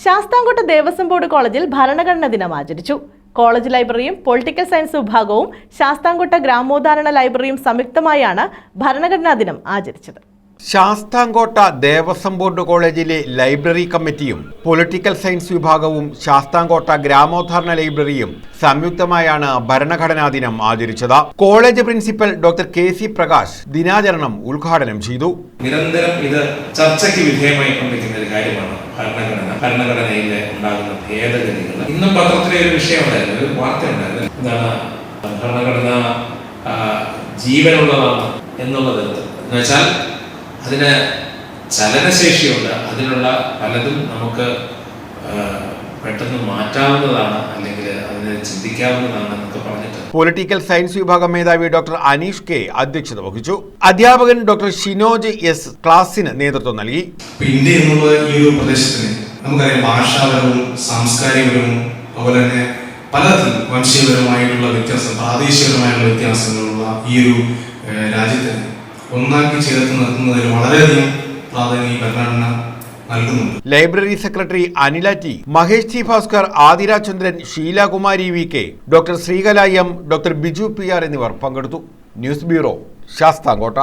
Sasthamkotta Devaswom board കോളേജിൽ ഭരണഘടനാ ദിനം ആചരിച്ചു. കോളേജ് ലൈബ്രറിയും പൊളിറ്റിക്കൽ സയൻസ് വിഭാഗവും ശാസ്താംകോട്ട ഗ്രാമോദ്ധാരണ ലൈബ്രറിയും സംയുക്തമായാണ് ഭരണഘടനാ ദിനം ആചരിച്ചത്. ശാസ്താംകോട്ട ദേവസ്വം ബോർഡ് കോളേജിലെ ലൈബ്രറി കമ്മിറ്റിയും പൊളിറ്റിക്കൽ സയൻസ് വിഭാഗവും ശാസ്താംകോട്ട ഗ്രാമോദ്ധാരണ ലൈബ്രറിയും സംയുക്തമായാണ് ഭരണഘടനാ ദിനം ആചരിച്ചത്. College principal doctor K C Prakash ദിനാചരണം ഉദ്ഘാടനം ചെയ്തു. നിരന്തരം ഇത് ചർച്ചയ്ക്ക് വിധേയമായി കൊണ്ടിരിക്കുന്ന ഒരു കാര്യമാണ് ഭരണഘടന. ഭരണഘടനയിൽ ഉണ്ടാകുന്ന ഭേദഗതികൾ. ഇന്നും പത്രത്തിലെ ഒരു വിഷയമുണ്ടായിരുന്നു ഒരു വാർത്ത ഉണ്ടായിരുന്നു. ഭരണഘടന ജീവനുള്ളതാണ് എന്നുള്ളത്. എന്ന് വെച്ചാൽ അതിന് ചലനശേഷിയുണ്ട്. അതിനുള്ള പലതും നമുക്ക് പെട്ടെന്ന് മാറ്റാവുന്നതാണ് അല്ലെങ്കിൽ അതിനെ ചിന്തിക്കാവുന്നതാണ് എന്നൊക്കെ പറഞ്ഞിട്ട്. പൊളിറ്റിക്കൽ സയൻസ് വിഭാഗം മേധാവി ഡോക്ടർ അനീഷ് കെ അധ്യക്ഷത വഹിച്ചു. അധ്യാപകൻ ഡോക്ടർ ഷിനോജ് എസ് ക്ലാസിന് നേതൃത്വം നൽകി. ഇന്ത്യ എന്നുള്ള ഈ ഒരു പ്രദേശത്തിന് നമുക്കറിയാം ഭാഷാപരവും സാംസ്കാരികപരവും അതുപോലെ തന്നെ പലതും വംശീയപരമായിട്ടുള്ള വ്യത്യാസം പ്രാദേശികപരമായിട്ടുള്ള വ്യത്യാസങ്ങളുള്ള ഈ ഒരു രാജ്യത്തിന് രാജ്യത്തെ ഒന്നാക്കി ചേർത്ത് നിർത്തുന്നതിൽ വളരെയധികം പ്രാധാന്യം ഈ ഭരണഘടന library secretary Anila T Mahesh T Bhaskar Athira Chandran Sheelakumari V K doctor Sreekala M doctor Biju P R എന്നിവർ പങ്കെടുത്തു. News bureau Sasthamkotta.